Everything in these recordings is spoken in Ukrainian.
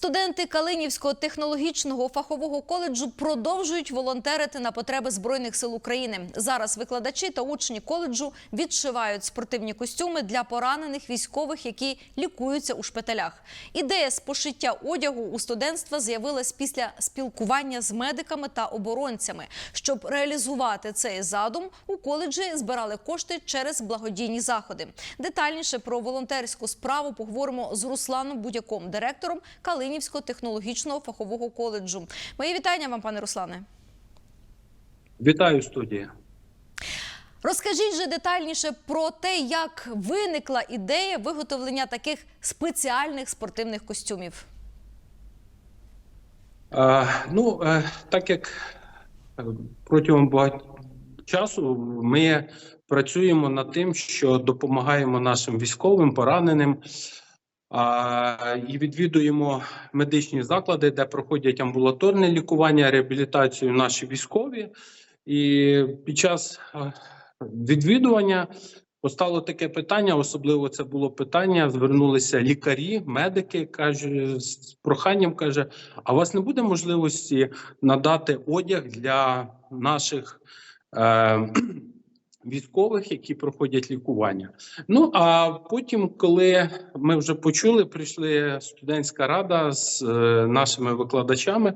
Студенти Калинівського технологічного фахового коледжу продовжують волонтерити на потреби збройних сил України. Зараз викладачі та учні коледжу відшивають спортивні костюми для поранених військових, які лікуються у шпиталях. Ідея з пошиття одягу у студентства з'явилась після спілкування з медиками та оборонцями. Щоб реалізувати цей задум, у коледжі збирали кошти через благодійні заходи. Детальніше про волонтерську справу поговоримо з Русланом Будяком, директором Калинівського технологічного фахового коледжу. Мої вітання вам, пане Руслане. Вітаю студія. Розкажіть же детальніше про те, як виникла ідея виготовлення таких спеціальних спортивних костюмів. Е, ну, е, так як е, протягом багатьох часу ми працюємо над тим, що допомагаємо нашим військовим пораненим а, і відвідуємо медичні заклади, де проходять амбулаторне лікування, реабілітацію наші військові. І під час відвідування постало таке питання, особливо це було питання. Звернулися лікарі, медики каже, з проханням каже: а у вас не буде можливості надати одяг для наших е, військових, які проходять лікування? Ну а потім, коли ми вже почули, прийшли студентська рада з е, нашими викладачами.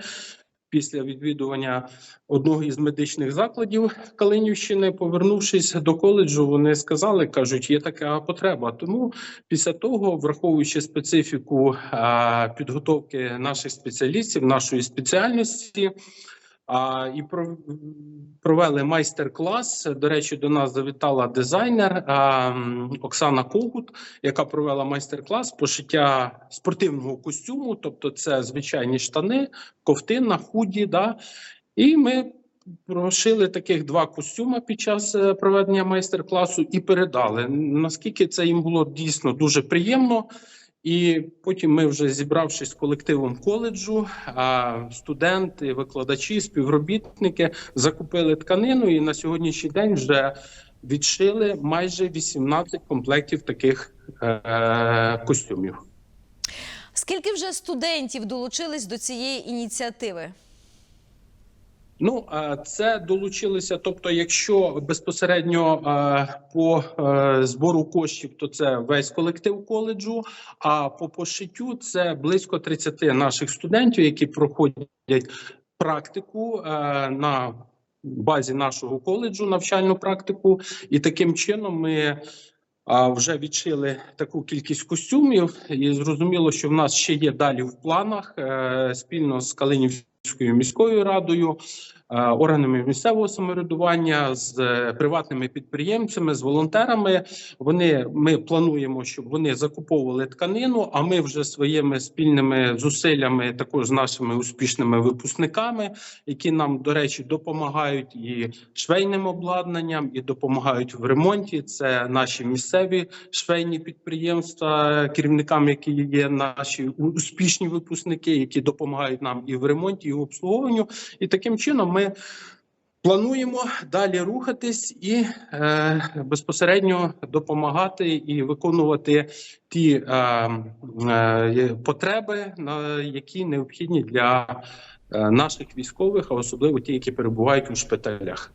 Після відвідування одного із медичних закладів Калинівщини, повернувшись до коледжу, вони сказали, кажуть, є така потреба. Тому після того, враховуючи специфіку підготовки наших спеціалістів, нашої спеціальності. А, і про, провели майстер-клас. До речі, до нас завітала дизайнер а, Оксана Когут, яка провела майстер-клас пошиття спортивного костюму, тобто це звичайні штани, ковтина, худі. Да? І ми прошили таких два костюми під час е, проведення майстер-класу і передали. Наскільки це їм було дійсно дуже приємно. І потім ми, вже зібравшись з колективом коледжу, студенти, викладачі, співробітники закупили тканину, і на сьогоднішній день вже відшили майже 18 комплектів таких е, костюмів. Скільки вже студентів долучились до цієї ініціативи? Ну, е, це долучилися. Тобто, якщо безпосередньо е, по е, збору коштів, то це весь колектив коледжу. А по пошиттю це близько 30 наших студентів, які проходять практику на базі нашого коледжу, навчальну практику, і таким чином ми. А вже відшили таку кількість костюмів, і зрозуміло, що в нас ще є далі в планах спільно з Калинівською міською радою, е, органами місцевого самоврядування, з е, приватними підприємцями, з волонтерами. Вони ми плануємо, щоб вони закуповували тканину. А ми вже своїми спільними зусиллями, також з нашими успішними випускниками, які нам, до речі, допомагають і швейним обладнанням, і допомагають в ремонті. Це наші місцеві швейні підприємства, керівникам, які є наші успішні випускники, які допомагають нам і в ремонті, обслуговуванню. І таким чином ми. Плануємо далі рухатись і е, безпосередньо допомагати і виконувати ті е, е, потреби, на які необхідні для е, наших військових, а особливо ті, які перебувають у шпиталях.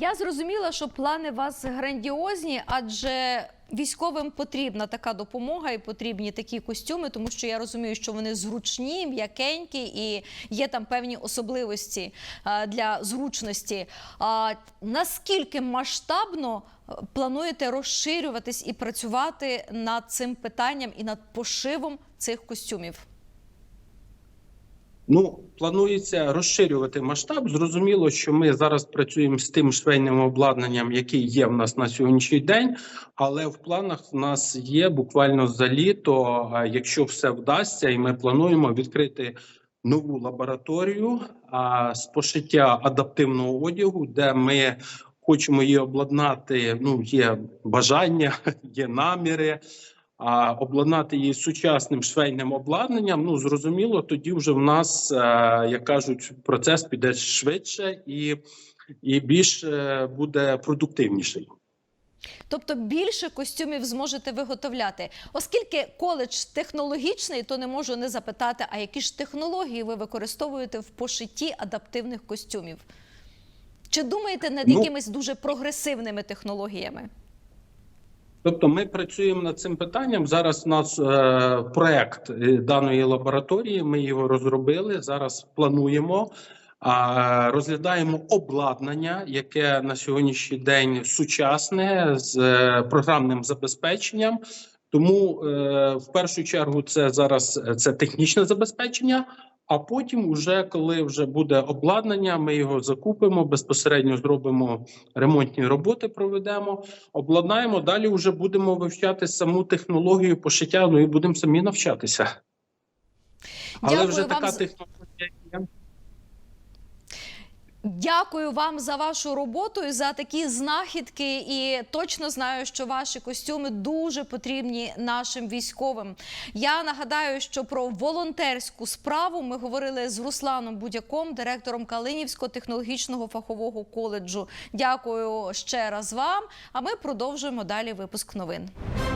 Я зрозуміла, що плани вас грандіозні, адже військовим потрібна така допомога і потрібні такі костюми, тому що я розумію, що вони зручні, м'якенькі і є там певні особливості е, для зручності. А наскільки масштабно е, плануєте розширюватись і працювати над цим питанням і над пошивом цих костюмів? Ну, планується розширювати масштаб. Зрозуміло, що ми зараз працюємо з тим швейним обладнанням, який є в нас на сьогоднішній день. Але в планах в нас є буквально за літо, якщо все вдасться, і ми плануємо відкрити нову лабораторію а, з пошиття адаптивного одягу, де ми хочемо її обладнати. Ну, є бажання, є наміри. А обладнати її сучасним швейним обладнанням, ну зрозуміло, тоді вже в нас, е, як кажуть, процес піде швидше і, і більш е, буде продуктивніший. Тобто більше костюмів зможете виготовляти. Оскільки коледж технологічний, то не можу не запитати, а які ж технології ви використовуєте в пошитті адаптивних костюмів? Чи думаєте над Ну- якимись дуже прогресивними технологіями? Тобто ми працюємо над цим питанням. Зараз у нас е, проект е, даної лабораторії. Ми його розробили. Зараз плануємо. Розглядаємо обладнання, яке на сьогоднішній день сучасне з е, програмним забезпеченням. Тому е, в першу чергу це зараз це технічне забезпечення. А потім, уже коли вже буде обладнання, ми його закупимо безпосередньо зробимо ремонтні роботи, проведемо обладнаємо. Далі вже будемо вивчати саму технологію пошиття. Ну і будемо самі навчатися. Але Дякую вже вам така технологія. Дякую вам за вашу роботу і за такі знахідки. І точно знаю, що ваші костюми дуже потрібні нашим військовим. Я нагадаю, що про волонтерську справу ми говорили з Русланом Будяком, директором Калинівського технологічного фахового коледжу. Дякую ще раз вам. А ми продовжуємо далі випуск новин.